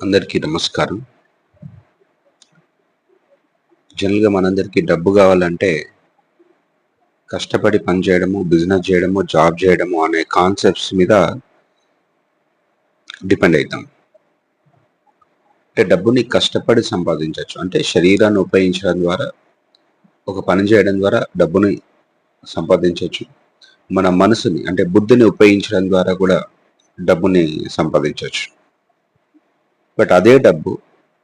అందరికీ నమస్కారం. జనరల్గా మనందరికీ డబ్బు కావాలంటే కష్టపడి పని చేయడము బిజినెస్ చేయడము జాబ్ చేయడము అనే కాన్సెప్ట్స్ మీద డిపెండ్ అవుతాం అంటే డబ్బుని కష్టపడి సంపాదించవచ్చు అంటే శరీరాన్ని ఉపయోగించడం ద్వారా ఒక పని చేయడం ద్వారా డబ్బుని సంపాదించవచ్చు మన మనసుని అంటే బుద్ధిని ఉపయోగించడం ద్వారా కూడా డబ్బుని సంపాదించవచ్చు బట్ అదే డబ్బు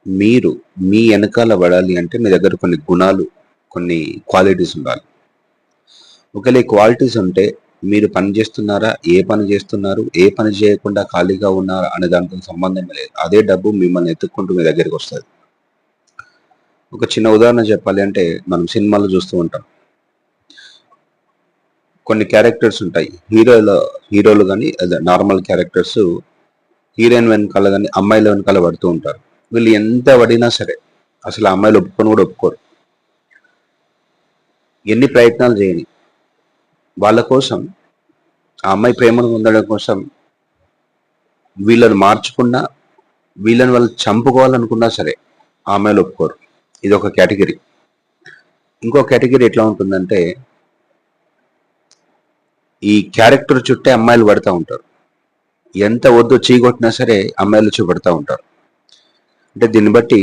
మీరు మీ వెనకాల పడాలి అంటే మీ దగ్గర కొన్ని గుణాలు కొన్ని క్వాలిటీస్ ఉండాలి. ఒకవేళ ఈ క్వాలిటీస్ ఉంటే మీరు పని చేస్తున్నారా ఏ పని చేస్తున్నారు ఏ పని చేయకుండా ఖాళీగా ఉన్నారా అనే దానితో సంబంధం లేదు. అదే డబ్బు మిమ్మల్ని ఎత్తుక్కుంటూ మీ దగ్గరికి వస్తుంది. ఒక చిన్న ఉదాహరణ చెప్పాలి అంటే మనం సినిమాలు చూస్తూ ఉంటాం. కొన్ని క్యారెక్టర్స్ ఉంటాయి. హీరోల హీరోలు కానీ నార్మల్ క్యారెక్టర్స్ హీరోయిన్ వెనకాల కానీ అమ్మాయిల వెనకాల పడుతూ ఉంటారు. వీళ్ళు ఎంత పడినా సరే అసలు అమ్మాయిలు ఒప్పుకొని కూడా ఒప్పుకోరు. ఎన్ని ప్రయత్నాలు చేయని. వాళ్ళ కోసం ఆ అమ్మాయి ప్రేమను పొందడం కోసం వీళ్ళని మార్చుకున్నా వీళ్ళని వాళ్ళు చంపుకోవాలనుకున్నా సరే ఆ అమ్మాయిలు ఒప్పుకోరు. ఇది ఒక కేటగిరీ. ఇంకో కేటగిరీ ఎట్లా ఉంటుందంటే ఈ క్యారెక్టర్ చుట్టే అమ్మాయిలు పడుతూ ఉంటారు. ఎంత వద్దు చీకొట్టినా సరే అమ్మాయిలు చూపెడతా ఉంటారు. అంటే దీన్ని బట్టి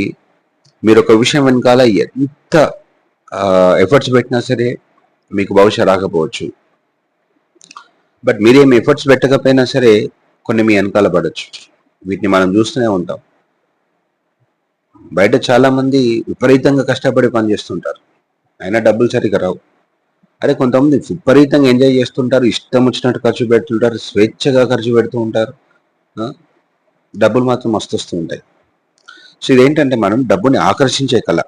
మీరు ఒక విషయం వెనకాల ఎంత ఎఫర్ట్స్ పెట్టినా సరే మీకు భవిష్యత్ రాకపోవచ్చు. బట్ మీరేం ఎఫర్ట్స్ పెట్టకపోయినా సరే కొన్ని మీ వెనకాల పడవచ్చు వీటిని మనం చూస్తూనే ఉంటాం. బయట చాలామంది విపరీతంగా కష్టపడి పని చేస్తుంటారు అయినా డబ్బులు సరిగ్గా రావు. అరే కొంతమంది విపరీతంగా ఎంజాయ్ చేస్తుంటారు ఇష్టం వచ్చినట్టు ఖర్చు పెడుతుంటారు స్వేచ్ఛగా ఖర్చు పెడుతూ ఉంటారు. డబ్బులు మాత్రం మస్తు వస్తూ ఉంటాయి. సో ఇదేంటంటే మనం డబ్బుని ఆకర్షించే కళ.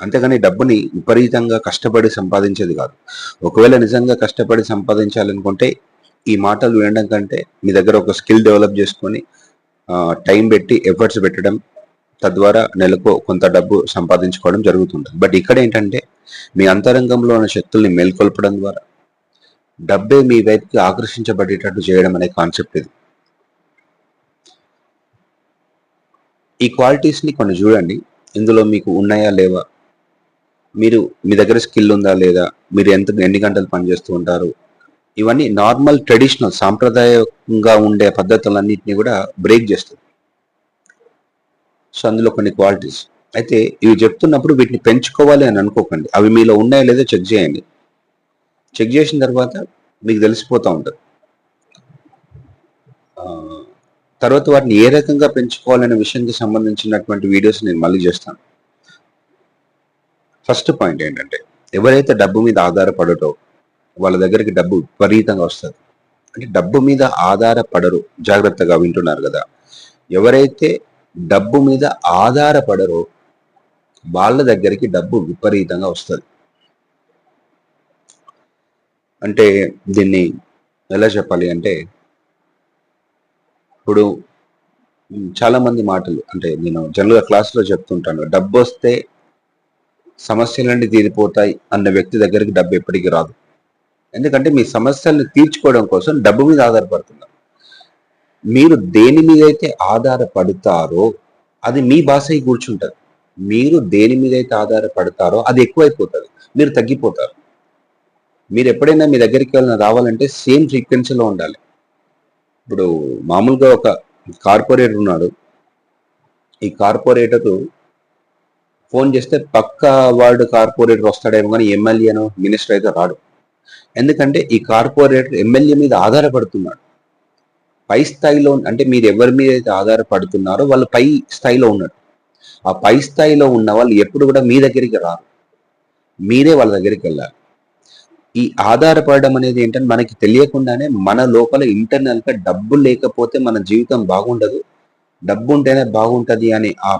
అంతేగాని డబ్బుని విపరీతంగా కష్టపడి సంపాదించేది కాదు. ఒకవేళ నిజంగా కష్టపడి సంపాదించాలనుకుంటే ఈ మాటలు వినడం కంటే మీ దగ్గర ఒక స్కిల్ డెవలప్ చేసుకొని టైం పెట్టి ఎఫర్ట్స్ పెట్టడం తద్వారా నెలకు కొంత డబ్బు సంపాదించుకోవడం జరుగుతుంది బట్ ఇక్కడ ఏంటంటే మీ అంతరంగంలో ఉన్న శక్తుల్ని మేల్కొల్పడం ద్వారా డబ్బే మీ వైపుకి ఆకర్షించబడేటట్టు చేయడం అనే కాన్సెప్ట్ ఇది. ఈ క్వాలిటీస్ని కొన్ని చూడండి. ఇందులో మీకు ఉన్నాయా లేవా? మీరు మీ దగ్గర స్కిల్ ఉందా లేదా? మీరు ఎంత ఎన్ని గంటలు పనిచేస్తూ ఉంటారు? ఇవన్నీ నార్మల్ ట్రెడిషనల్ సాంప్రదాయంగా ఉండే పద్ధతులన్నింటినీ కూడా బ్రేక్ చేస్తుంది. సో అందులో కొన్ని క్వాలిటీస్. అయితే ఇవి చెప్తున్నప్పుడు వీటిని పెంచుకోవాలి అని అనుకోకండి. అవి మీలో ఉన్నాయో లేదో చెక్ చేయండి. చెక్ చేసిన తర్వాత మీకు తెలిసిపోతూ ఉంటుంది. తర్వాత వాటిని ఏ రకంగా పెంచుకోవాలనే విషయానికి సంబంధించినటువంటి వీడియోస్ నేను మళ్ళీ చేస్తాను. ఫస్ట్ పాయింట్ ఏంటంటే ఎవరైతే డబ్బు మీద ఆధారపడటో వాళ్ళ దగ్గరికి డబ్బు విపరీతంగా వస్తుంది. అంటే డబ్బు మీద ఆధారపడరు. జాగ్రత్తగా వింటున్నారు కదా. ఎవరైతే డబ్బు మీద ఆధారపడరో. వాళ్ళ దగ్గరికి డబ్బు విపరీతంగా వస్తుంది. అంటే దీన్ని ఎలా చెప్పాలి అంటే ఇప్పుడు చాలామంది చాలా మంది మాటలు అంటే నేను జనరల్గా క్లాస్లో చెప్తుంటాను డబ్బు వస్తే సమస్యలన్నీ తీరిపోతాయి అన్న వ్యక్తి దగ్గరికి డబ్బు ఎప్పటికీ రాదు. ఎందుకంటే మీ సమస్యల్ని తీర్చుకోవడం కోసం డబ్బు మీద ఆధారపడుతున్నారు. మీరు దేని మీద అయితే ఆధారపడతారో అది మీ భాష కూర్చుంటుంది. మీరు దేని మీద అయితే ఆధారపడతారో అది ఎక్కువైపోతుంది. మీరు తగ్గిపోతారు. మీరు ఎప్పుడైనా మీ దగ్గరికి వెళ్ళిన రావాలంటే సేమ్ ఫ్రీక్వెన్సీలో ఉండాలి. ఇప్పుడు మామూలుగా ఒక కార్పొరేటర్ ఉన్నాడు. ఈ కార్పొరేటర్ ఫోన్ చేస్తే పక్క వార్డు కార్పొరేటర్ వస్తాడేమో కానీ ఎమ్మెల్యేనో మినిస్టర్ అయితే రాడు. ఎందుకంటే ఈ కార్పొరేటర్ ఎమ్మెల్యే మీద ఆధారపడుతున్నాడు. పై స్థాయిలో అంటే మీరు ఎవరి మీద అయితే ఆధారపడుతున్నారో వాళ్ళు పై స్థాయిలో ఉన్నారు. ఆ పై స్థాయిలో ఉన్న వాళ్ళు ఎప్పుడు కూడా మీ దగ్గరికి రారు. మీరే వాళ్ళ దగ్గరికి వెళ్ళాలి. ఈ ఆధారపడడం అనేది ఏంటంటే మనకి తెలియకుండానే మన లోపల ఇంటర్నల్గా డబ్బు లేకపోతే మన జీవితం బాగుండదు. డబ్బు ఉంటేనే బాగుంటుంది అని ఆ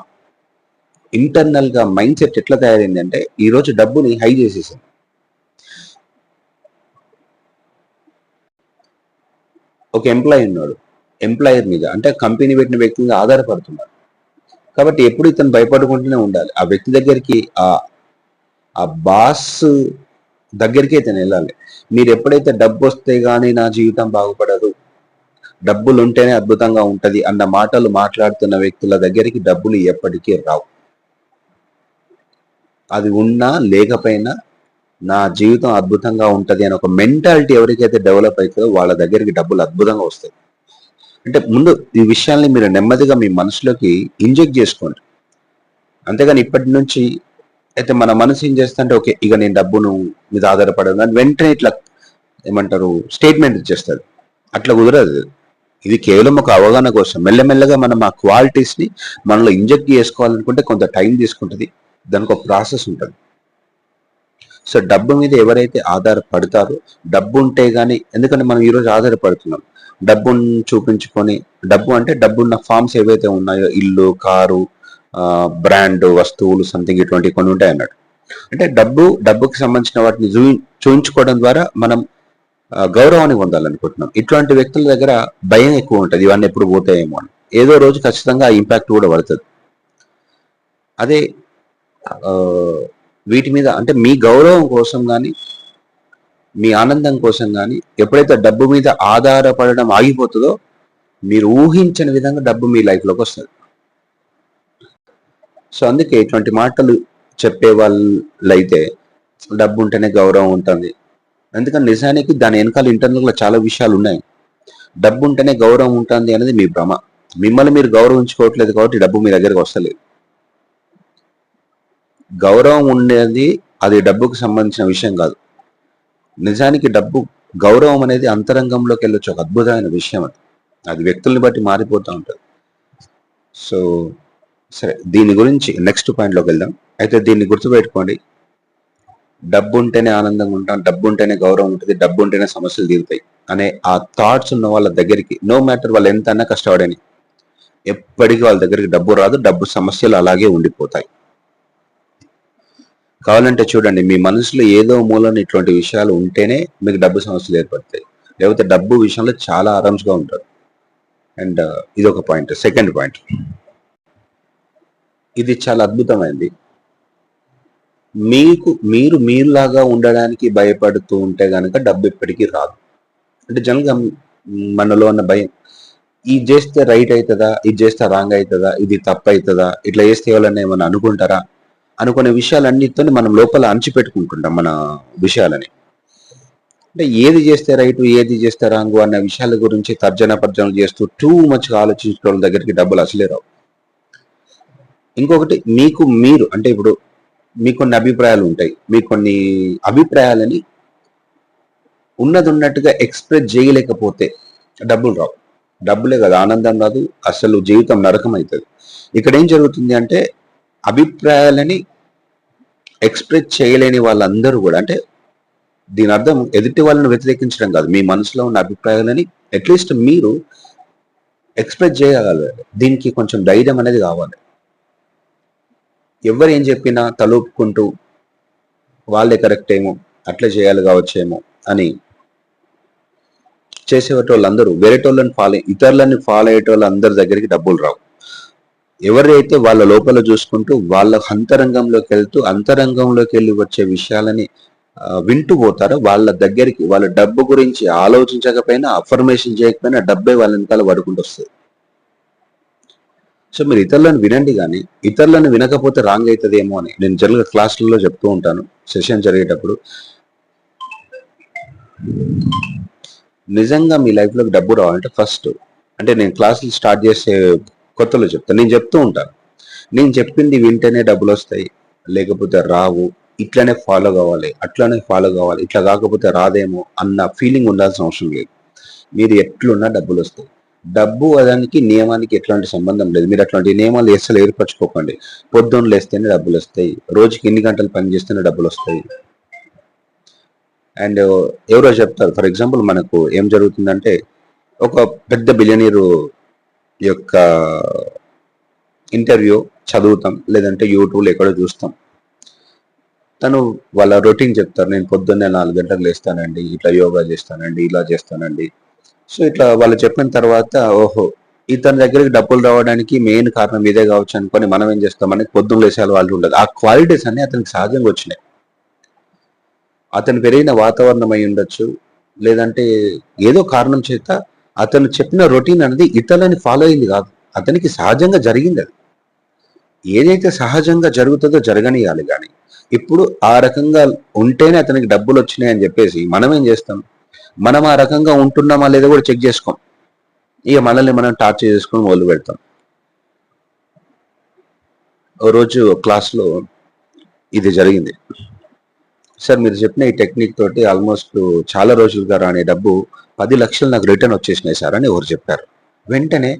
ఇంటర్నల్గా మైండ్ సెట్ ఎట్లా తయారైందంటే ఈరోజు డబ్బుని హై చేసేసాం. ఒక ఎంప్లాయీ ఉన్నాడు. ఎంప్లాయర్ మీద అంటే కంపెనీ పెట్టిన వ్యక్తి మీద ఆధారపడుతున్నాడు. కాబట్టి ఎప్పుడు ఇతను భయపడుకుంటూనే ఉండాలి. ఆ వ్యక్తి దగ్గరికి ఆ ఆ బాస్ దగ్గరికి ఇతను వెళ్ళాలి. మీరు ఎప్పుడైతే డబ్బు వస్తే గానీ నా జీవితం బాగుపడదు డబ్బులు ఉంటేనే అద్భుతంగా ఉంటది అన్న మాటలు మాట్లాడుతున్న వ్యక్తుల దగ్గరికి డబ్బులు ఎప్పటికీ రావు. అది ఉన్నా లేకపోయినా నా జీవితం అద్భుతంగా ఉంటుంది అని ఒక మెంటాలిటీ ఎవరికైతే డెవలప్ అవుతుందో వాళ్ళ దగ్గరికి డబ్బులు అద్భుతంగా వస్తాయి. అంటే ముందు ఈ విషయాల్ని మీరు నెమ్మదిగా మీ మనసులోకి ఇంజెక్ట్ చేసుకోండి. అంతేగాని ఇప్పటి నుంచి అయితే మన మనసు ఏం చేస్తుంటే ఓకే ఇక నేను డబ్బును మీద ఆధారపడను అని వెంటనే ఇట్లా ఏమంటారు స్టేట్మెంట్ ఇచ్చేస్తుంది. అట్లా కుదరదు. ఇది కేవలం ఒక అవగాహన కోసం. మెల్లమెల్లగా మనం ఆ క్వాలిటీస్ని మనలో ఇంజెక్ట్ చేసుకోవాలనుకుంటే కొంత టైం తీసుకుంటుంది. దానికి ఒక ప్రాసెస్ ఉంటుంది. సో డబ్బు మీద ఎవరైతే ఆధారపడతారో డబ్బు ఉంటే గానీ ఎందుకంటే మనం ఈరోజు ఆధారపడుతున్నాం. డబ్బును చూపించుకొని డబ్బు అంటే డబ్బున్న ఫార్మ్స్ ఏవైతే ఉన్నాయో ఇల్లు కారు బ్రాండ్ వస్తువులు సంథింగ్ ఇటువంటి కొన్ని ఉంటాయి అన్నట్టు. అంటే డబ్బు డబ్బుకి సంబంధించిన వాటిని చూ చూయించుకోవడం ద్వారా మనం గౌరవాన్ని పొందాలనుకుంటున్నాం. ఇట్లాంటి వ్యక్తుల దగ్గర భయం ఎక్కువ ఉంటుంది. ఇవన్నీ ఎప్పుడు పోతాయేమో అని. ఏదో రోజు ఖచ్చితంగా ఆ ఇంపాక్ట్ కూడా పడుతుంది. అదే వీటి మీద అంటే మీ గౌరవం కోసం కానీ మీ ఆనందం కోసం కానీ ఎప్పుడైతే డబ్బు మీద ఆధారపడడం ఆగిపోతుందో మీరు ఊహించని విధంగా డబ్బు మీ లైఫ్లోకి వస్తుంది. సో అందుకే ఇటువంటి మాటలు చెప్పే వాళ్ళైతే డబ్బు ఉంటేనే గౌరవం ఉంటుంది. ఎందుకంటే నిజానికి దాని వెనకాల ఇంటర్నల్ చాలా విషయాలు ఉన్నాయి. డబ్బు ఉంటేనే గౌరవం ఉంటుంది అనేది మీ భ్రమ. మిమ్మల్ని మీరు గౌరవించుకోవట్లేదు కాబట్టి డబ్బు మీ దగ్గరకు వస్తలేదు. గౌరవం ఉండేది అది డబ్బుకు సంబంధించిన విషయం కాదు. నిజానికి డబ్బు గౌరవం అనేది అంతరంగంలోకి వెళ్ళొచ్చు ఒక అద్భుతమైన విషయం అది. అది వ్యక్తుల్ని బట్టి మారిపోతూ ఉంటుంది. సో సరే దీని గురించి నెక్స్ట్ పాయింట్లోకి వెళ్దాం. అయితే దీన్ని గుర్తుపెట్టుకోండి. డబ్బు ఉంటేనే ఆనందంగా ఉంటాం డబ్బు ఉంటేనే గౌరవం ఉంటుంది డబ్బు ఉంటేనే సమస్యలు తీరుతాయి అనే ఆ థాట్స్ ఉన్న వాళ్ళ దగ్గరికి నో మ్యాటర్ వాళ్ళు ఎంత అన్నా కష్టపడని ఎప్పటికీ వాళ్ళ దగ్గరికి డబ్బు రాదు డబ్బు సమస్యలు అలాగే ఉండిపోతాయి. కావాలంటే చూడండి మీ మనసులో ఏదో మూలన ఇటువంటి విషయాలు ఉంటేనే మీకు డబ్బు సమస్యలు ఏర్పడతాయి. లేకపోతే డబ్బు విషయంలో చాలా ఆరామ్స్గా ఉంటారు. అండ్ ఇది ఒక పాయింట్. Second point. ఇది చాలా అద్భుతమైంది. మీకు మీరు మీరులాగా ఉండడానికి భయపడుతూ ఉంటే కనుక డబ్బు ఎప్పటికీ రాదు. అంటే జనరల్గా మనలో ఉన్న భయం ఇది చేస్తే రైట్ అవుతుందా ఇది చేస్తే రాంగ్ అవుతుందా ఇది తప్పు అవుతుందా ఇట్లా చేస్తే ఎవరన్నా ఏమన్నా అనుకుంటారా? అనుకునే విషయాలన్నిటితో మనం లోపల అణచిపెట్టుకుంటుంటాం మన విషయాలని. అంటే ఏది చేస్తే రైట్ ఏది చేస్తే రాంగు అన్న విషయాల గురించి తర్జన పర్జనలు చేస్తూ టూ మచ్ ఆలోచించుకోవడం దగ్గరికి డబ్బులు అసలే రావు. ఇంకొకటి మీకు మీరు అంటే ఇప్పుడు మీకు కొన్ని అభిప్రాయాలు ఉంటాయి. మీ కొన్ని అభిప్రాయాలని ఉన్నది ఉన్నట్టుగా ఎక్స్ప్రెస్ చేయలేకపోతే డబ్బులు రావు. డబ్బులే కదా ఆనందం రాదు అసలు జీవితం నరకం అవుతుంది ఇక్కడ ఏం జరుగుతుంది అంటే అభిప్రాయాలని ఎక్స్ప్రెస్ చేయలేని వాళ్ళందరూ కూడా అంటే దీని అర్థం ఎదుటి వాళ్ళని వ్యతిరేకించడం కాదు. మీ మనసులో ఉన్న అభిప్రాయాలని అట్లీస్ట్ మీరు ఎక్స్ప్రెస్ చేయగలరు దీనికి కొంచెం ధైర్యం అనేది కావాలి. ఎవరు ఏం చెప్పినా తలూపుకుంటూ వాళ్ళే కరెక్ట్ ఏమో అట్లే చేయాలి కావచ్చేమో అని చేసేటోళ్ళందరూ వేరేటోళ్ళని ఫాలో ఇతరులని ఫాలో అయ్యేటోళ్ళందరి దగ్గరికి డబ్బులు రావు. ఎవరైతే వాళ్ళ లోపల చూసుకుంటూ వాళ్ళ అంతరంగంలోకి వెళ్తూ అంతరంగంలోకి వెళ్ళి వచ్చే విషయాలని వింటూ పోతారో వాళ్ళ దగ్గరికి వాళ్ళ డబ్బు గురించి ఆలోచించకపోయినా అఫర్మేషన్ చేయకపోయినా డబ్బే వాళ్ళ వెనకాల పడుకుంటూ వస్తుంది సో మీరు ఇతరులను వినండి కానీ ఇతరులను వినకపోతే రాంగ్ అవుతుందేమో అని నేను జనరల్గా క్లాసులలో చెప్తూ ఉంటాను సెషన్ జరిగేటప్పుడు. నిజంగా మీ లైఫ్లోకి డబ్బు రావాలంటే ఫస్ట్ అంటే నేను క్లాసులు స్టార్ట్ చేసే కొత్తలో చెప్తాను నేను చెప్తూ ఉంటాను. నేను చెప్పింది వింటేనే డబ్బులు వస్తాయి. లేకపోతే రావు. ఇట్లానే ఫాలో కావాలి. అట్లానే ఫాలో కావాలి. ఇట్లా కాకపోతే రాదేమో అన్న ఫీలింగ్ ఉండాల్సిన అవసరం లేదు. మీరు ఎట్లున్నా డబ్బులు వస్తాయి. డబ్బు అదానికి నియమానికి ఎట్లాంటి సంబంధం లేదు. మీరు అట్లాంటి నియమాలు అసలు ఏర్పరచుకోకండి. పొద్దున్న లేస్తేనే డబ్బులు వస్తాయి. రోజుకి ఎన్ని గంటలు పని చేస్తేనే డబ్బులు వస్తాయి. అండ్ ఎవరో చెప్తారు. ఫర్ ఎగ్జాంపుల్ మనకు ఏం జరుగుతుందంటే ఒక పెద్ద బిలియనీరు యొక్క ఇంటర్వ్యూ చదువుతాం లేదంటే యూట్యూబ్లో ఎక్కడో చూస్తాం. తను వాళ్ళ రొటీన్ చెప్తారు నేను పొద్దున్నే నాలుగు గంటలు లేస్తానండి ఇట్లా యోగా చేస్తానండి ఇలా చేస్తానండి. సో ఇట్లా వాళ్ళు చెప్పిన తర్వాత ఓహో ఇతని దగ్గరికి డబ్బులు రావడానికి మెయిన్ కారణం ఇదే కావచ్చు అనుకొని మనం ఏం చేస్తాం మనకి పొద్దున్న లేసే వాళ్ళు ఉండదు ఆ క్వాలిటీస్ అన్ని అతనికి సహజంగా వచ్చినాయి. అతను పెరిగిన వాతావరణం అయి ఉండొచ్చు లేదంటే ఏదో కారణం చేత అతను చెప్పిన రొటీన్ అనేది ఇతరులని ఫాలో అయింది కాదు. అతనికి సహజంగా జరిగింది అది. ఏదైతే సహజంగా జరుగుతుందో జరగనియాలి కానీ. ఇప్పుడు ఆ రకంగా ఉంటేనే అతనికి డబ్బులు వచ్చినాయి అని చెప్పేసి మనం ఏం చేస్తాం? మనం ఆ రకంగా ఉంటున్నామా లేదో కూడా చెక్ చేసుకోం. ఇక మనల్ని మనం టార్చర్ చేసుకొని మొదలు పెడతాం. ఓ రోజు క్లాస్లో ఇది జరిగింది. సార్ మీరు చెప్పిన ఈ టెక్నిక్ తోటి ఆల్మోస్ట్ చాలా రోజులుగా రాని డబ్బు పది లక్షలు నాకు రిటర్న్ వచ్చేసినాయి సార్ అని ఎవరు చెప్పారు. వెంటనే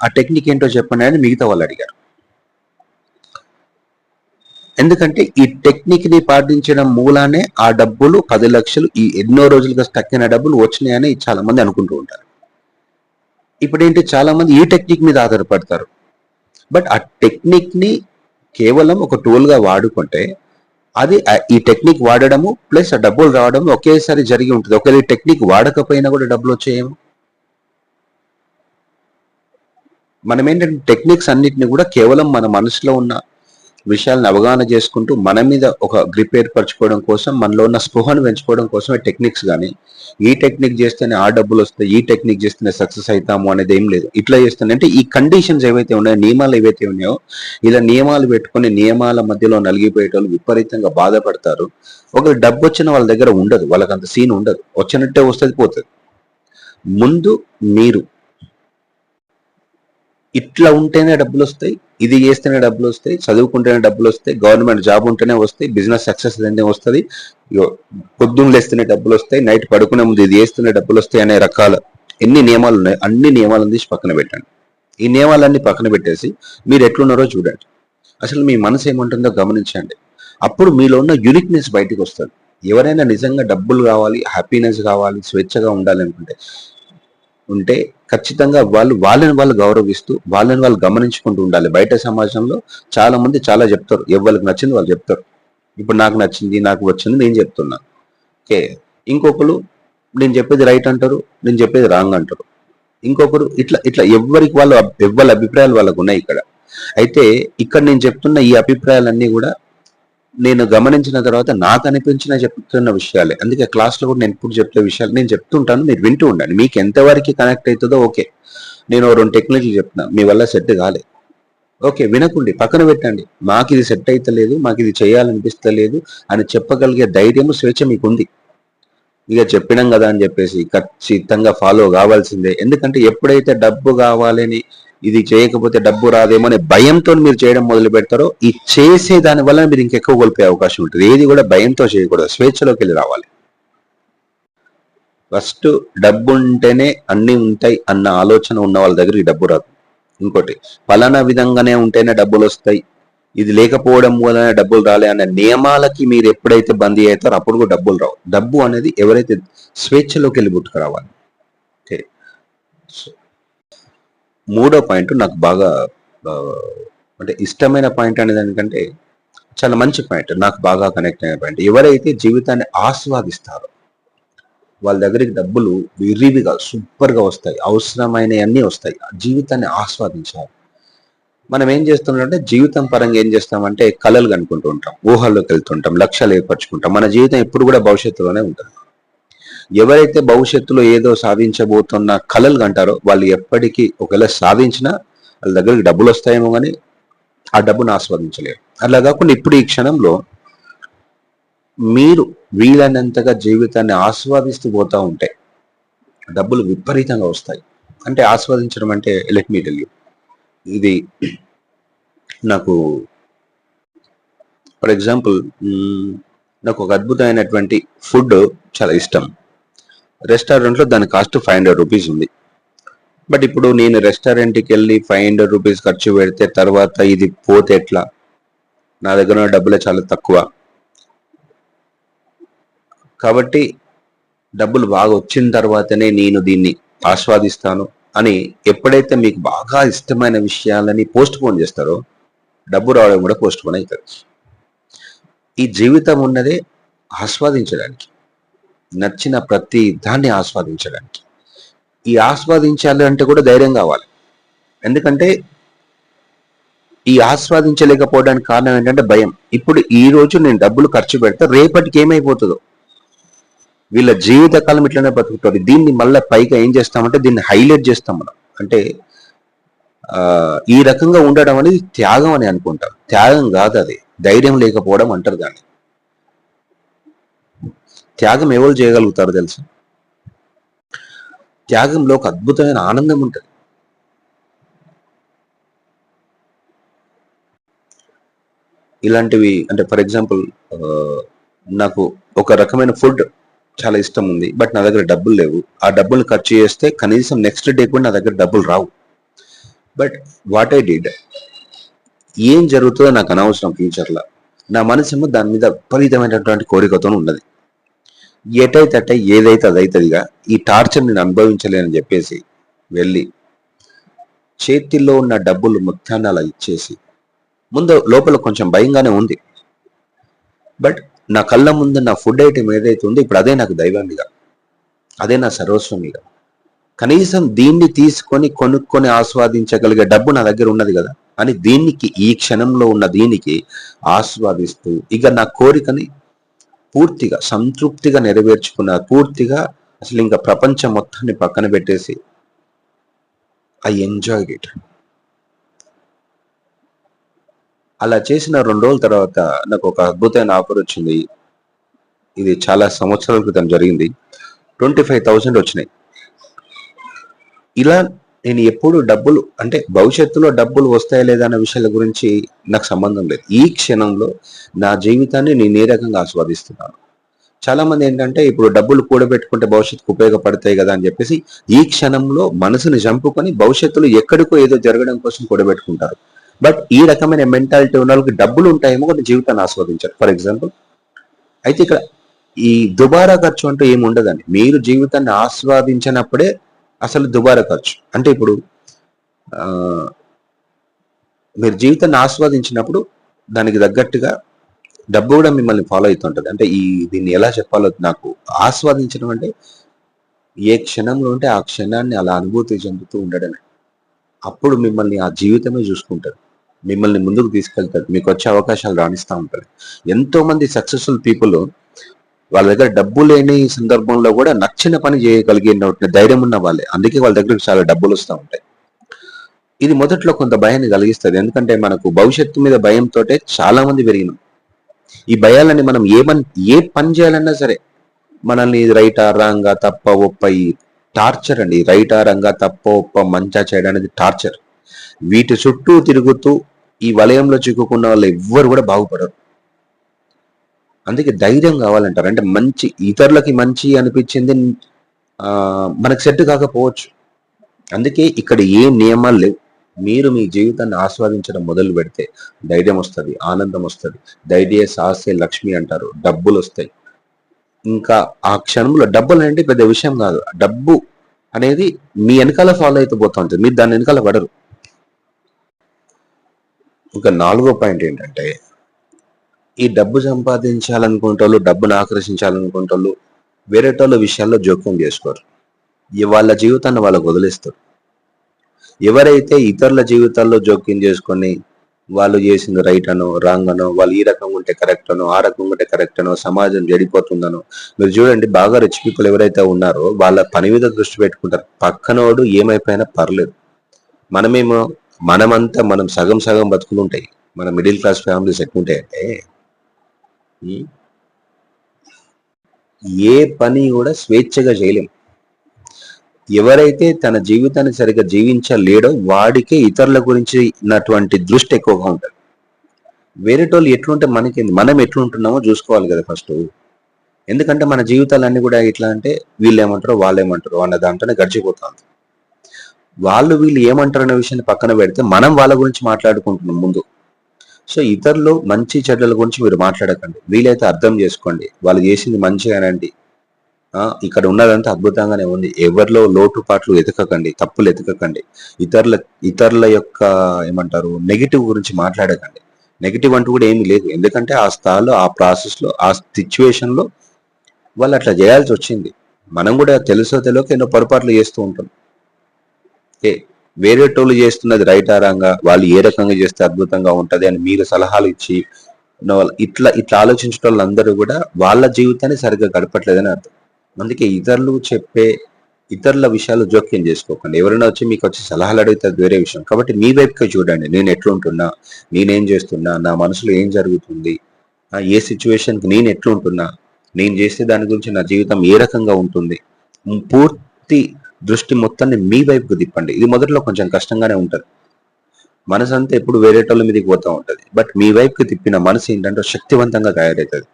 ఆ, టెక్నిక్ ఏంటో చెప్పండి అని మిగతా వాళ్ళు అడిగారు. ఎందుకంటే ఈ టెక్నిక్ని పాటించడం మూలానే ఆ డబ్బులు పది లక్షలు ఈ ఎన్నో రోజులుగా స్టక్ అయిన డబ్బులు వచ్చినాయని చాలా మంది అనుకుంటూ ఉంటారు. ఇప్పుడు ఏంటి చాలా మంది ఈ టెక్నిక్ మీద ఆధారపడతారు. బట్ ఆ టెక్నిక్ని కేవలం ఒక టూల్గా వాడుకుంటే అది ఈ టెక్నిక్ వాడడము ప్లస్ ఆ డబ్బులు రావడం ఒకేసారి జరిగి ఉంటుంది. ఒకవేళ ఈ టెక్నిక్ వాడకపోయినా కూడా డబ్బులు వచ్చేయము. మనం ఏంటంటే టెక్నిక్స్ అన్నిటిని కూడా కేవలం మన మనసులో ఉన్న విషయాలను అవగాహన చేసుకుంటూ మన మీద ఒక గ్రిప్ ఏర్పరచుకోవడం కోసం మనలో ఉన్న స్పృహను పెంచుకోవడం కోసమే టెక్నిక్స్ కానీ ఈ టెక్నిక్ చేస్తేనే ఆ డబ్బులు వస్తాయి ఈ టెక్నిక్ చేస్తేనే సక్సెస్ అవుతాము అనేది ఏం లేదు. ఇట్లా చేస్తాను అంటే ఈ కండిషన్స్ ఏవైతే ఉన్నాయో నియమాలు ఏవైతే ఉన్నాయో ఇలా నియమాలు పెట్టుకుని నియమాల మధ్యలో నలిగిపోయేటోళ్ళు విపరీతంగా బాధపడతారు. ఒక డబ్బు వచ్చిన వాళ్ళ దగ్గర ఉండదు వాళ్ళకి అంత సీన్ ఉండదు. వచ్చినట్టే వస్తుంది పోతుంది. ముందు మీరు ఇట్లా ఉంటేనే డబ్బులు వస్తాయి ఇది చేస్తేనే డబ్బులు వస్తాయి చదువుకుంటేనే డబ్బులు వస్తాయి గవర్నమెంట్ జాబ్ ఉంటేనే వస్తాయి బిజినెస్ సక్సెస్ అయితే వస్తుంది. పొద్దున్న లేస్తేనే డబ్బులు వస్తాయి నైట్ పడుకునే ముందు ఇది చేస్తేనే డబ్బులు వస్తాయి అనే రకాల ఎన్ని నియమాలు ఉన్నాయి అన్ని నియమాలను తీసి పక్కన పెట్టండి. ఈ నియమాలన్నీ పక్కన పెట్టేసి మీరు ఎట్లున్నారో చూడండి. అసలు మీ మనసు ఏముంటుందో గమనించండి. అప్పుడు మీలో ఉన్న యూనిక్నెస్ బయటకు వస్తుంది. ఎవరైనా నిజంగా డబ్బులు కావాలి హ్యాపీనెస్ కావాలి స్వేచ్ఛగా ఉండాలి అనుకుంటే ఉంటే ఖచ్చితంగా వాళ్ళు వాళ్ళని వాళ్ళు గౌరవిస్తూ వాళ్ళని వాళ్ళు గమనించుకుంటూ ఉండాలి. బయట సమాజంలో చాలా మంది చాలా చెప్తారు. ఎవరికి నచ్చింది వాళ్ళు చెప్తారు. ఇప్పుడు నాకు నచ్చింది నాకు వచ్చింది నేను చెప్తున్నా. ఓకే. ఇంకొకరు నేను చెప్పేది రైట్ అంటారు నేను చెప్పేది రాంగ్ అంటారు. ఇంకొకరు ఇట్లా ఇట్లా ఎవరికి వాళ్ళు ఎవరి అభిప్రాయాలు వాళ్ళకు ఉన్నాయి ఇక్కడ. అయితే ఇక్కడ నేను చెప్తున్న ఈ అభిప్రాయాలన్నీ కూడా నేను గమనించిన తర్వాత నాకు అనిపించిన చెప్తున్న విషయాలే. అందుకే క్లాస్లో కూడా నేను ఇప్పుడు చెప్తే విషయాలు నేను చెప్తుంటాను మీరు వింటూ ఉండండి. మీకు ఎంతవరకు కనెక్ట్ అవుతుందో ఓకే. నేను రెండు టెక్నిక్లు చెప్తున్నా మీ వల్ల సెట్ కాలే. ఓకే వినకుండి పక్కన పెట్టండి. మాకు ఇది సెట్ అయితలేదు మాకు ఇది చేయాలనిపిస్తలేదు అని చెప్పగలిగే ధైర్యము స్వేచ్ఛ మీకు ఉంది ఇక చెప్పినాం కదా అని చెప్పేసి ఖచ్చితంగా ఫాలో కావాల్సిందే. ఎందుకంటే ఎప్పుడైతే డబ్బు కావాలని ఇది చేయకపోతే డబ్బు రాదేమో అనే భయంతో మీరు చేయడం మొదలు పెడతారో ఈ చేసే దాని వల్ల మీరు ఇంకెక్కువ కోల్పోయే అవకాశం ఉంటుంది. ఏది కూడా భయంతో చేయకూడదు. స్వేచ్ఛలోకి వెళ్ళి రావాలి. ఫస్ట్ డబ్బు ఉంటేనే అన్ని ఉంటాయి అన్న ఆలోచన ఉన్న వాళ్ళ దగ్గర డబ్బు రాదు. ఇంకోటి ఫలానా విధంగానే ఉంటేనే డబ్బులు వస్తాయి. ఇది లేకపోవడం వలన డబ్బులు రాలే అనే నియమాలకి మీరు ఎప్పుడైతే బందీ అవుతారో అప్పుడు కూడా డబ్బులు రావు. డబ్బు అనేది ఎవరైతే స్వేచ్ఛలోకి వెళ్ళి పుట్టుకురావాలి. ఓకే. సో మూడో పాయింట్ నాకు బాగా అంటే ఇష్టమైన పాయింట్ అనేది దానికంటే చాలా మంచి పాయింట్ నాకు బాగా కనెక్ట్ అయిన పాయింట్. ఎవరైతే జీవితాన్ని ఆస్వాదిస్తారో వాళ్ళ దగ్గరికి డబ్బులు విరివిగా సూపర్గా వస్తాయి అవసరమైనవన్నీ వస్తాయి ఆ జీవితాన్ని ఆస్వాదించాలి. మనం ఏం చేస్తున్నామంటే జీవితం పరంగా ఏం చేస్తామంటే కళలు కనుక్కుంటూ ఉంటాం ఊహల్లోకి వెళ్తుంటాం లక్ష్యాలు ఏర్పరచుకుంటాం. మన జీవితం ఎప్పుడు కూడా భవిష్యత్తులోనే ఉంటుంది. ఎవరైతే భవిష్యత్తులో ఏదో సాధించబోతున్న కళలు అంటారో వాళ్ళు ఎప్పటికీ ఒకవేళ సాధించినా వాళ్ళ దగ్గరికి డబ్బులు వస్తాయేమో కానీ ఆ డబ్బును ఆస్వాదించలేరు. అలా కాకుండా ఇప్పుడు ఈ క్షణంలో మీరు వీలైనంతగా జీవితాన్ని ఆస్వాదిస్తూ పోతా ఉంటే డబ్బులు విపరీతంగా వస్తాయి. అంటే ఆస్వాదించడం అంటే లెట్ మీ టెల్ యూ ఇది నాకు ఫర్ ఎగ్జాంపుల్ నాకు ఒక అద్భుతమైనటువంటి ఫుడ్ చాలా ఇష్టం. రెస్టారెంట్లో దాని కాస్ట్ ఫైవ్ హండ్రెడ్ రూపీస్ ఉంది. బట్ ఇప్పుడు నేను రెస్టారెంట్కి వెళ్ళి ఫైవ్ హండ్రెడ్ రూపీస్ ఖర్చు పెడితే తర్వాత ఇది పోతే ఎట్లా? నా దగ్గర ఉన్న డబ్బులే చాలా తక్కువ. కాబట్టి డబ్బులు బాగా వచ్చిన తర్వాతనే నేను దీన్ని ఆస్వాదిస్తాను అని ఎప్పుడైతే మీకు బాగా ఇష్టమైన విషయాలని పోస్ట్ పోన్ చేస్తారో డబ్బు రావడం కూడా పోస్ట్ పోన్ అవుతుంది. ఈ జీవితం ఉన్నదే ఆస్వాదించడానికి. నచ్చిన ప్రతి దాన్ని ఆస్వాదించడానికి. ఈ ఆస్వాదించాలి అంటే కూడా ధైర్యం కావాలి. ఎందుకంటే ఈ ఆస్వాదించలేకపోవడానికి కారణం ఏంటంటే భయం. ఇప్పుడు ఈ రోజు నేను డబ్బులు ఖర్చు పెడితే రేపటికి ఏమైపోతుందో? వీళ్ళ జీవితకాలం ఇట్లనే బతుకుతారు దీన్ని మళ్ళీ పైగా ఏం చేస్తామంటే దీన్ని హైలైట్ చేస్తాం మనం. అంటే ఈ రకంగా ఉండడం అనేది త్యాగం అని అనుకుంటాం త్యాగం కాదు అది. ధైర్యం లేకపోవడం అంటారు దాన్ని. త్యాగం ఎవరు చేయగలుగుతారు తెలుసు? త్యాగంలో ఒక అద్భుతమైన ఆనందం ఉంటుంది. ఇలాంటివి అంటే ఫర్ ఎగ్జాంపుల్ నాకు ఒక రకమైన ఫుడ్ చాలా ఇష్టం ఉంది బట్ నా దగ్గర డబ్బులు లేవు. ఆ డబ్బులు ఖర్చు చేస్తే కనీసం నెక్స్ట్ డే కూడా నా దగ్గర డబ్బులు రావు. బట్ వాట్ ఐ డిడ్ ఏం జరుగుతుందో నాకు అనవసరం ఫ్యూచర్లో నా మనసేమో దాని మీద విపరీతమైనటువంటి కోరికతో ఉన్నది. ఎటైతే అట్టే ఏదైతే అదైతుందిగా ఈ టార్చర్ నేను అనుభవించలేనని చెప్పేసి వెళ్ళి చేతిలో ఉన్న డబ్బులు మొత్తాన్ని అలా ఇచ్చేసి ముందు లోపల కొంచెం భయంగానే ఉంది. బట్ నా కళ్ళ ముందు నా ఫుడ్ ఐటెం ఏదైతే ఉందో ఇప్పుడు అదే నాకు దైవాన్నిగా అదే నా సర్వస్వమిగా కనీసం దీన్ని తీసుకొని కొనుక్కొని ఆస్వాదించగలిగే డబ్బు నా దగ్గర ఉన్నది కదా అని దీనికి ఈ క్షణంలో ఉన్న దీనికి ఆస్వాదిస్తూ ఇక నా కోరికని పూర్తిగా సంతృప్తిగా నెరవేర్చుకున్న పూర్తిగా అసలు ఇంకా ప్రపంచం మొత్తాన్ని పక్కన పెట్టేసి ఐ ఎంజాయ్ ఇట్ అలా చేసిన రెండు రోజుల తర్వాత నాకు ఒక అద్భుతమైన ఆఫర్ వచ్చింది. ఇది చాలా సంవత్సరాల క్రితం జరిగింది. ట్వంటీ ఫైవ్ థౌసండ్ వచ్చినాయి. ఇలా నేను ఎప్పుడు డబ్బులు అంటే భవిష్యత్తులో డబ్బులు వస్తాయా లేదా అనే విషయాల గురించి నాకు సంబంధం లేదు. ఈ క్షణంలో నా జీవితాన్ని నేను ఏ రకంగా ఆస్వాదిస్తున్నాను? చాలా మంది ఏంటంటే ఇప్పుడు డబ్బులు కూడబెట్టుకుంటే భవిష్యత్తుకు ఉపయోగపడతాయి కదా అని చెప్పేసి ఈ క్షణంలో మనసుని చంపుకొని భవిష్యత్తులో ఎక్కడికో ఏదో జరగడం కోసం కూడబెట్టుకుంటారు. బట్ ఈ రకమైన మెంటాలిటీ ఉన్న వాళ్ళకి డబ్బులు ఉంటాయేమో కొన్ని జీవితాన్ని ఆస్వాదించారు ఫర్ ఎగ్జాంపుల్ అయితే ఇక్కడ ఈ దుబారా ఖర్చు అంటూ ఏమి ఉండదండి. మీరు జీవితాన్ని ఆస్వాదించినప్పుడే అసలు దుబారా ఖర్చు. అంటే ఇప్పుడు మీరు జీవితాన్ని ఆస్వాదించినప్పుడు దానికి తగ్గట్టుగా డబ్బు కూడా మిమ్మల్ని ఫాలో అవుతుంటుంది అంటే ఈ దీన్ని ఎలా చెప్పాలో నాకు ఆస్వాదించడం అంటే ఏ క్షణంలో ఉంటే ఆ క్షణాన్ని అలా అనుభూతి చెందుతూ ఉండడమే. అప్పుడు మిమ్మల్ని ఆ జీవితమే చూసుకుంటారు మిమ్మల్ని ముందుకు తీసుకెళ్తారు మీకు వచ్చే అవకాశాలు రాణిస్తూ ఉంటారు ఎంతోమంది సక్సెస్ఫుల్ పీపుల్ వాళ్ళ దగ్గర డబ్బు లేని సందర్భంలో కూడా నచ్చిన పని చేయగలిగిన ధైర్యం ఉన్న వాళ్ళే. అందుకే వాళ్ళ దగ్గర చాలా డబ్బులు వస్తూ ఉంటాయి. ఇది మొదట్లో కొంత భయాన్ని కలిగిస్తుంది. ఎందుకంటే మనకు భవిష్యత్తు మీద భయంతో చాలా మంది పెరిగినాం. ఈ భయాలని మనం ఏ పని ఏ పని చేయాలన్నా సరే మనల్ని రైట్ రాంగా తప్ప ఒప్ప ఈ టార్చర్ అండి. రైట్ రంగా తప్ప ఒప్ప మంచా చేయడం అనేది టార్చర్. వీటి చుట్టూ తిరుగుతూ ఈ వలయంలో చిక్కుకున్న వాళ్ళు ఎవ్వరు కూడా బాగుపడరు. అందుకే ధైర్యం కావాలంటారు. అంటే మంచి ఇతరులకి మంచి అనిపించింది మనకు సెట్ కాకపోవచ్చు. అందుకే ఇక్కడ ఏ నియమాలు లేవు. మీరు మీ జీవితాన్ని ఆస్వాదించడం మొదలు పెడితే ధైర్యం వస్తుంది ఆనందం వస్తుంది. ధైర్య సాహసే లక్ష్మి అంటారు. డబ్బులు వస్తాయి. ఇంకా ఆ క్షణంలో డబ్బులు అంటే పెద్ద విషయం కాదు. డబ్బు అనేది మీ వెనకాల ఫాలో అయితే పోతా ఉంటుంది. మీరు దాని వెనకాల పడరు. ఇంకా నాలుగో పాయింట్ ఏంటంటే ఈ డబ్బు సంపాదించాలనుకుంటోళ్ళు డబ్బును ఆకర్షించాలనుకుంటోళ్ళు వేరేటోళ్ళ విషయాల్లో జోక్యం చేసుకోరు. వాళ్ళ జీవితాన్ని వాళ్ళకు వదిలేస్తారు. ఎవరైతే ఇతరుల జీవితాల్లో జోక్యం చేసుకొని వాళ్ళు చేసింది రైట్ అనో రాంగ్ అనో వాళ్ళు ఈ రకంగా ఉంటే కరెక్ట్ అనో ఆ రకంగా ఉంటే కరెక్ట్ అనో సమాజం జడిపోతుందనో మీరు చూడండి బాగా రిచ్ పీపుల్ ఎవరైతే ఉన్నారో వాళ్ళ పని మీద దృష్టి పెట్టుకుంటారు. పక్కనోడు ఏమైపోయినా పర్లేదు. మనమేమో మనమంతా మనం సగం సగం బతుకులు ఉంటాయి. మన మిడిల్ క్లాస్ ఫ్యామిలీస్ ఎక్కుంటాయంటే ఏ పని కూడా స్వేచ్ఛగా చేయలేం. ఎవరైతే తన జీవితాన్ని సరిగ్గా జీవించలేడో వాడికే ఇతరుల గురించి ఉన్నటువంటి దృష్టి ఎక్కువగా ఉంటుంది. వేరేటోళ్ళు ఎట్లుంటే మనకి మనం ఎట్లుంటున్నామో చూసుకోవాలి కదా ఫస్ట్. ఎందుకంటే మన జీవితాలన్నీ కూడా ఎట్లా అంటే వీళ్ళు ఏమంటారో వాళ్ళు ఏమంటారు అన్న దాంట్లోనే గడిచిపోతుంది. వాళ్ళు వీళ్ళు ఏమంటారు అనే విషయాన్ని పక్కన పెడితే మనం వాళ్ళ గురించి మాట్లాడుకుంటున్నాం ముందు. సో ఇతరులు మంచి చెడ్డల గురించి మీరు మాట్లాడకండి. వీలైతే అర్థం చేసుకోండి. వాళ్ళు చేసింది మంచిగానండి. ఇక్కడ ఉన్నదంతా అద్భుతంగానే ఉంది. ఎవరిలో లోటుపాట్లు ఎతకకండి తప్పులు ఎతకకండి ఇతరుల ఇతరుల యొక్క ఏమంటారు నెగిటివ్ గురించి మాట్లాడకండి. నెగిటివ్ అంటూ కూడా ఏమీ లేదు. ఎందుకంటే ఆ స్థాయిలో ఆ ప్రాసెస్లో ఆ సిచ్యువేషన్లో వాళ్ళు అట్లా చేయాల్సి వచ్చింది. మనం కూడా తెలుసో తెలియక ఎన్నో పొరపాట్లు చేస్తూ ఉంటాం. ఏ వేరేటోళ్ళు చేస్తున్నది రైట్ ఆరంగా వాళ్ళు ఏ రకంగా చేస్తే అద్భుతంగా ఉంటది అని మీరు సలహాలు ఇచ్చి ఇట్లా ఇట్లా ఆలోచించిన వాళ్ళందరూ కూడా వాళ్ళ జీవితాన్ని సరిగ్గా గడపట్లేదని అర్థం. అందుకే ఇతరులు చెప్పే ఇతరుల విషయాలు జోక్యం చేసుకోకండి. ఎవరైనా వచ్చి మీకు వచ్చి సలహాలు అడిగితే వేరే విషయం. కాబట్టి మీ వైపుకే చూడండి. నేను ఎట్లుంటున్నా? నేనేం చేస్తున్నా? నా మనసులో ఏం జరుగుతుంది? ఆ, ఏ సిచ్యువేషన్కి నేను ఎట్లుంటున్నా? నేను చేసే దాని గురించి నా జీవితం ఏ రకంగా ఉంటుంది? పూర్తి దృష్టి మొత్తాన్ని మీ వైపుకు తిప్పండి. ఇది మొదట్లో కొంచెం కష్టంగానే ఉంటుంది. మనసు అంతా ఎప్పుడు వేరేటోళ్ళ మీదకి పోతూ ఉంటుంది. బట్ మీ వైపుకి తిప్పిన మనసు ఏంటంటే శక్తివంతంగా తయారవుతుంది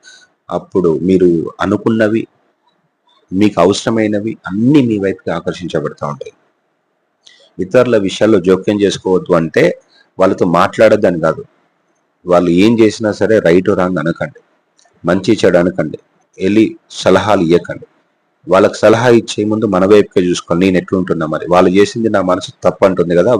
అప్పుడు మీరు అనుకున్నవి మీకు అవసరమైనవి అన్నీ మీ వైపుకి ఆకర్షించబడుతూ ఉంటాయి ఇతరుల విషయాల్లో జోక్యం చేసుకోవద్దు అంటే వాళ్ళతో మాట్లాడద్దని కాదు. వాళ్ళు ఏం చేసినా సరే రైట్ రాంగ్ అనకండి. మంచి చెడు అనకండి. వెళ్ళి సలహాలు ఇవ్వకండి వాళ్ళకి సలహా ఇచ్చే ముందు మన వైపుకే చూసుకోండి నేను ఎట్లుంటున్నా మరి. వాళ్ళు చేసింది నా మనసు తప్పు అంటుంది కదా.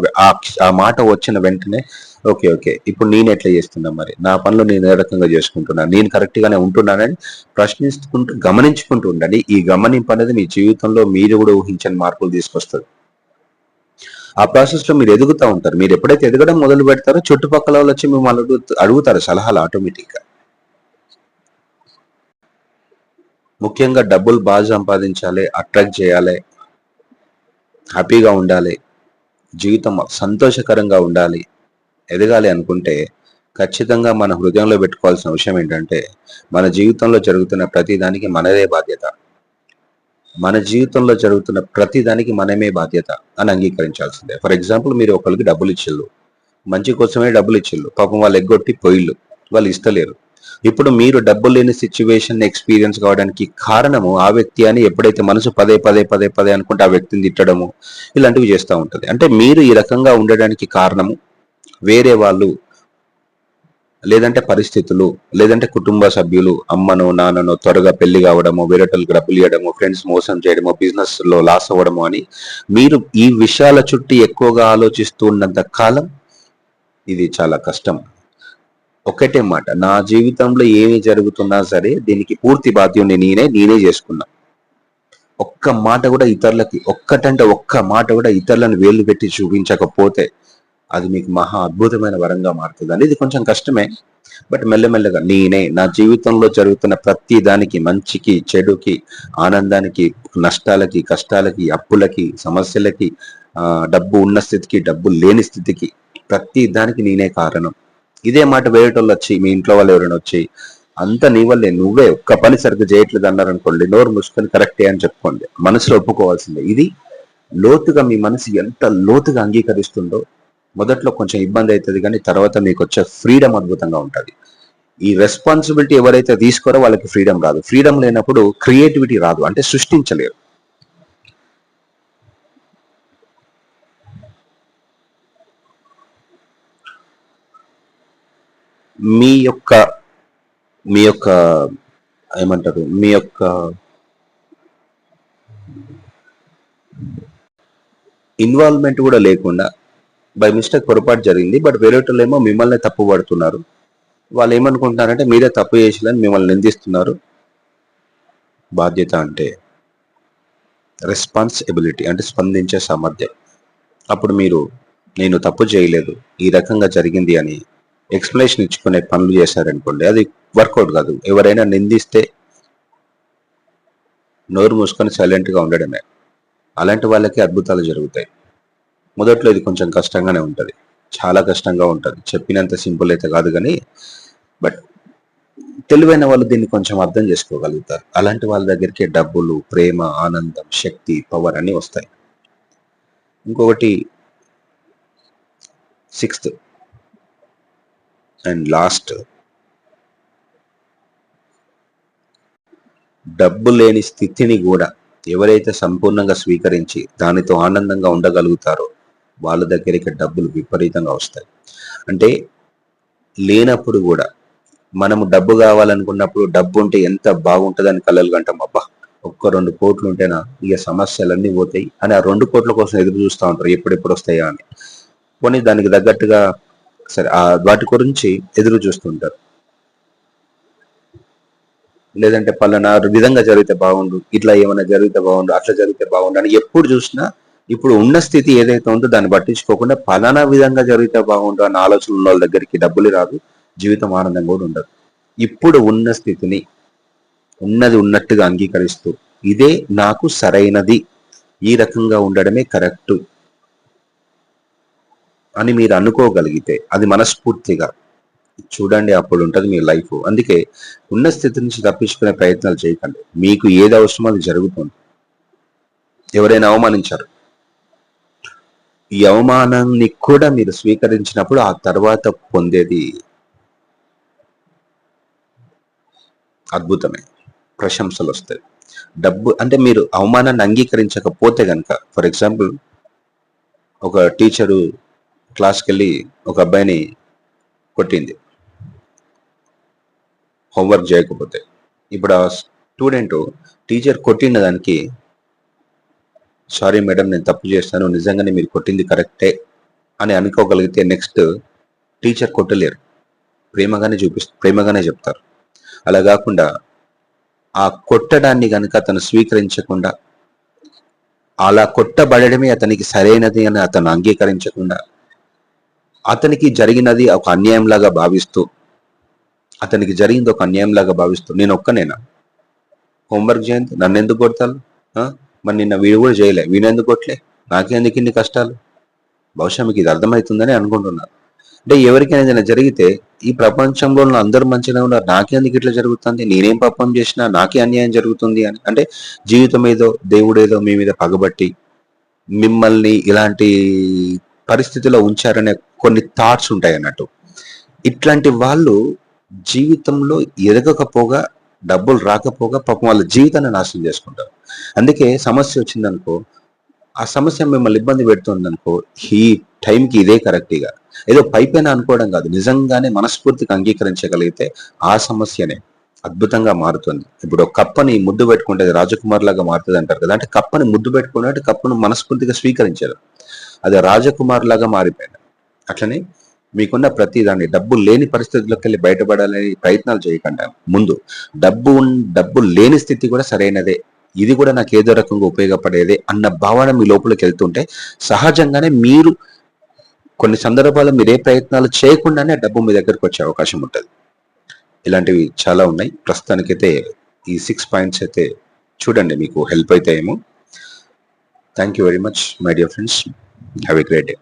ఆ మాట వచ్చిన వెంటనే ఓకే ఓకే ఇప్పుడు నేను ఎట్లా చేస్తున్నా మరి? నా పనులు నేను ఏ రకంగా చేసుకుంటున్నా? నేను కరెక్ట్ గానే ఉంటున్నానని ప్రశ్నించుకుంటూ గమనించుకుంటూ ఉండండి. ఈ గమనింపు అనేది మీ జీవితంలో మీరు కూడా ఊహించని మార్పులు తీసుకొస్తుంది. ఆ ప్రాసెస్లో మీరు ఎదుగుతూ ఉంటారు. మీరు ఎప్పుడైతే ఎదగడం మొదలు పెడతారో చుట్టుపక్కల వాళ్ళు వచ్చి మిమ్మల్ని అడుగు- అడుగుతారు సలహాలు ఆటోమేటిక్గా ముఖ్యంగా డబ్బులు బాగా సంపాదించాలి అట్రాక్ట్ చేయాలి హ్యాపీగా ఉండాలి జీవితం సంతోషకరంగా ఉండాలి ఎదగాలి అనుకుంటే ఖచ్చితంగా మన హృదయంలో పెట్టుకోవాల్సిన విషయం ఏంటంటే మన జీవితంలో జరుగుతున్న ప్రతిదానికి మనదే బాధ్యత. మన జీవితంలో జరుగుతున్న ప్రతిదానికి మనమే బాధ్యత అని అంగీకరించాల్సిందే. ఫర్ ఎగ్జాంపుల్ మీరు ఒకరికి డబ్బులు ఇచ్చిళ్ళు. మంచి కోసమే డబ్బులు ఇచ్చిళ్ళు. పాపం వాళ్ళు ఎగ్గొట్టి పోయిళ్ళు. వాళ్ళు ఇస్తలేరు. ఇప్పుడు మీరు డబ్బు లేని సిచ్యువేషన్ ఎక్స్పీరియన్స్ కావడానికి కారణము ఆ వ్యక్తి అని ఎప్పుడైతే మనసు పదే పదే పదే పదే అనుకుంటే ఆ వ్యక్తిని తిట్టడము ఇలాంటివి చేస్తూ ఉంటుంది. అంటే మీరు ఈ రకంగా ఉండడానికి కారణము వేరే వాళ్ళు లేదంటే పరిస్థితులు లేదంటే కుటుంబ సభ్యులు అమ్మనో నాన్ననో త్వరగా పెళ్ళి కావడము వేరేటోళ్ళకి డబ్బులు ఇవ్వడము ఫ్రెండ్స్ మోసం చేయడము బిజినెస్లో లాస్ అవ్వడము అని మీరు ఈ విషయాల చుట్టూ ఎక్కువగా ఆలోచిస్తూ ఉన్నంత కాలం ఇది చాలా కష్టం. ఒకటే మాట. నా జీవితంలో ఏమి జరుగుతున్నా సరే దీనికి పూర్తి బాధ్యుని నేనే నేనే చేసుకున్నా. ఒక్క మాట కూడా ఇతరులకి ఒక్కటంటే ఒక్క మాట కూడా ఇతరులను వేలు పెట్టి చూపించకపోతే అది మీకు మహా అద్భుతమైన వరంగా మారుతుంది ఇది కొంచెం కష్టమే. బట్ మెల్లమెల్లగా నేనే నా జీవితంలో జరుగుతున్న ప్రతి దానికి మంచికి చెడుకి ఆనందానికి నష్టాలకి కష్టాలకి అప్పులకి సమస్యలకి డబ్బు ఉన్న స్థితికి డబ్బు లేని స్థితికి ప్రతి దానికి నేనే కారణం. ఇదే మాట వేరేటోళ్ళు వచ్చి మీ ఇంట్లో వాళ్ళు ఎవరైనా వచ్చి అంత నీ వల్లే నువ్వే ఒక్క పని సరిగ్గా చేయట్లేదు అన్నారు అనుకోండి నోరు మూసుకొని కరెక్టే అని చెప్పుకోండి. మనసులో ఒప్పుకోవాల్సిందే. ఇది లోతుగా మీ మనసు ఎంత లోతుగా అంగీకరిస్తుందో మొదట్లో కొంచెం ఇబ్బంది అవుతుంది కానీ తర్వాత మీకు వచ్చే ఫ్రీడమ్ అద్భుతంగా ఉంటుంది. ఈ రెస్పాన్సిబిలిటీ ఎవరైతే తీసుకోరో వాళ్ళకి ఫ్రీడమ్ రాదు. ఫ్రీడమ్ లేనప్పుడు క్రియేటివిటీ రాదు అంటే సృష్టించలేరు. మీ యొక్క మీ యొక్క ఏమంటారు మీ యొక్క ఇన్వాల్వ్మెంట్ కూడా లేకుండా బై మిస్టేక్ పొరపాటు జరిగింది బట్ వేరేటోళ్ళు మిమ్మల్ని తప్పు పడుతున్నారు. వాళ్ళు ఏమనుకుంటున్నారంటే మీరే తప్పు చేసిలని మిమ్మల్ని నిందిస్తున్నారు. బాధ్యత అంటే రెస్పాన్సిబిలిటీ అంటే స్పందించే సామర్థ్యం. అప్పుడు మీరు నేను తప్పు చేయలేదు ఈ రకంగా జరిగింది అని ఎక్స్ప్లెనేషన్ ఇచ్చుకునే పనులు చేశారనుకోండి అది వర్కౌట్ కాదు. ఎవరైనా నిందిస్తే నోరు మూసుకొని సైలెంట్గా ఉండడమే. అలాంటి వాళ్ళకి అద్భుతాలు జరుగుతాయి. మొదట్లో ఇది కొంచెం కష్టంగానే ఉంటుంది. చాలా కష్టంగా ఉంటుంది. చెప్పినంత సింపుల్ అయితే కాదు కానీ బట్ తెలివైన వాళ్ళు దీన్ని కొంచెం అర్థం చేసుకోగలుగుతారు. అలాంటి వాళ్ళ దగ్గరికి డబ్బులు ప్రేమ ఆనందం శక్తి పవర్ అన్నీ వస్తాయి. ఇంకొకటి సిక్స్త్ అండ్ లాస్ట్. డబ్బు లేని స్థితిని కూడా ఎవరైతే సంపూర్ణంగా స్వీకరించి దానితో ఆనందంగా ఉండగలుగుతారో వాళ్ళ దగ్గరికి డబ్బులు విపరీతంగా వస్తాయి. అంటే లేనప్పుడు కూడా మనము డబ్బు కావాలనుకున్నప్పుడు డబ్బు ఉంటే ఎంత బాగుంటుందని కలలు కంటాం. అబ్బా ఒక్క రెండు కోట్లు ఉంటేనా ఇక సమస్యలన్నీ పోతాయి అని ఆ రెండు కోట్ల కోసం ఎదురు చూస్తూ ఉంటారు. ఎప్పుడెప్పుడు వస్తాయా అని. పోనీ దానికి తగ్గట్టుగా సరే వాటి గురించి ఎదురు చూస్తుంటారు. లేదంటే పలానా విధంగా జరిగితే బాగుండు ఇట్లా ఏమైనా జరిగితే బాగుండు అట్లా జరిగితే బాగుండు అని ఎప్పుడు చూసినా ఇప్పుడు ఉన్న స్థితి ఏదైతే ఉందో దాన్ని పట్టించుకోకుండా పలానా విధంగా జరిగితే బాగుండు అన్న ఆలోచన ఉన్న వాళ్ళ దగ్గరికి డబ్బులు రాదు జీవితం ఆనందం కూడా ఉండదు. ఇప్పుడు ఉన్న స్థితిని ఉన్నది ఉన్నట్టుగా అంగీకరిస్తూ ఇదే నాకు సరైనది ఈ రకంగా ఉండడమే కరెక్టు అని మీరు అనుకోగలిగితే అది మనస్ఫూర్తిగా. చూడండి అప్పుడు ఉంటుంది మీ లైఫ్. అందుకే ఉన్న స్థితి నుంచి తప్పించుకునే ప్రయత్నాలు చేయకండి. మీకు ఏది అవసరమో అది జరుగుతుంది. ఎవరైనా అవమానించారు? ఈ అవమానాన్ని కూడా మీరు స్వీకరించినప్పుడు ఆ తర్వాత పొందేది అద్భుతమే. ప్రశంసలు వస్తాయి. డబ్బు అంటే మీరు అవమానాన్ని అంగీకరించకపోతే కనుక ఫర్ ఎగ్జాంపుల్ ఒక టీచరు క్లాస్కి వెళ్ళి ఒక అబ్బాయిని కొట్టింది. హోంవర్క్ చేయకపోతే. ఇప్పుడు ఆ స్టూడెంట్ టీచర్ కొట్టిన దానికి సారీ మేడం నేను తప్పు చేస్తాను. నిజంగానే మీరు కొట్టింది కరెక్టే అని అనుకోగలిగితే నెక్స్ట్ టీచర్ కొట్టలేరు. ప్రేమగానే చూపిస్తారు ప్రేమగానే చెప్తారు. అలా కాకుండా ఆ కొట్టడాన్ని కనుక అతను స్వీకరించకుండా అలా కొట్టబడమే అతనికి సరైనది అని అతను అంగీకరించకుండా అతనికి జరిగినది ఒక అన్యాయంలాగా భావిస్తూ అతనికి జరిగింది ఒక అన్యాయంలాగా భావిస్తూ నేను ఒక్కనేనా? హోంవర్క్ చేయండి. నన్ను ఎందుకు కొడతాను మరి నిన్న వీడు కూడా చేయలే. వీడెందుకు కొట్టలే? నాకెందుకు ఇన్ని కష్టాలు? బహుశా మీకు ఇది అర్థమవుతుందని అనుకుంటున్నాను అంటే ఎవరికైనా ఏదైనా జరిగితే ఈ ప్రపంచంలో అందరూ మంచిగా ఉన్నారు. నాకెందుకు ఇట్లా జరుగుతుంది? నేనేం పాపం చేసినా నాకే అన్యాయం జరుగుతుంది అని. అంటే జీవితం ఏదో దేవుడేదో మీ మీద పగబట్టి మిమ్మల్ని ఇలాంటి పరిస్థితిలో ఉంచారనే కొన్ని థాట్స్ ఉంటాయి అన్నట్టు. ఇట్లాంటి వాళ్ళు జీవితంలో ఎదగకపోగా డబ్బులు రాకపోగా పాపం వాళ్ళ జీవితాన్ని నాశనం చేసుకుంటారు. అందుకే సమస్య వచ్చిందనుకో ఆ సమస్య మిమ్మల్ని ఇబ్బంది పెడుతుంది అనుకో ఈ టైంకి ఇదే కరెక్ట్గా ఏదో పైపైన అనుకోవడం కాదు. నిజంగానే మనస్ఫూర్తిగా అంగీకరించగలిగితే ఆ సమస్యనే అద్భుతంగా మారుతుంది. ఇప్పుడు కప్పని ముద్దు పెట్టుకుంటే అది రాజకుమార్ లాగా మారుతుంది అంటారు కదా. అంటే కప్పని ముద్దు పెట్టుకున్నట్టు కప్పను మనస్ఫూర్తిగా స్వీకరించారు. అది రాజకుమార్ లాగా మారిపోయింది. అట్లనే మీకున్న ప్రతి దాన్ని డబ్బు లేని పరిస్థితుల్లోకి వెళ్ళి బయటపడాలని ప్రయత్నాలు చేయకుండా. ముందు డబ్బు డబ్బు లేని స్థితి కూడా సరైనదే. ఇది కూడా నాకు ఏదో రకంగా ఉపయోగపడేదే అన్న భావన మీ లోపలికి వెళ్తుంటే సహజంగానే మీరు కొన్ని సందర్భాల్లో మీరు ఏ ప్రయత్నాలు చేయకుండానే డబ్బు మీ దగ్గరకు వచ్చే అవకాశం ఉంటుంది. ఇలాంటివి చాలా ఉన్నాయి. ప్రస్తుతానికైతే ఈ సిక్స్ పాయింట్స్ అయితే చూడండి మీకు help అవుతాయేమో thank you very much my dear friends have a great day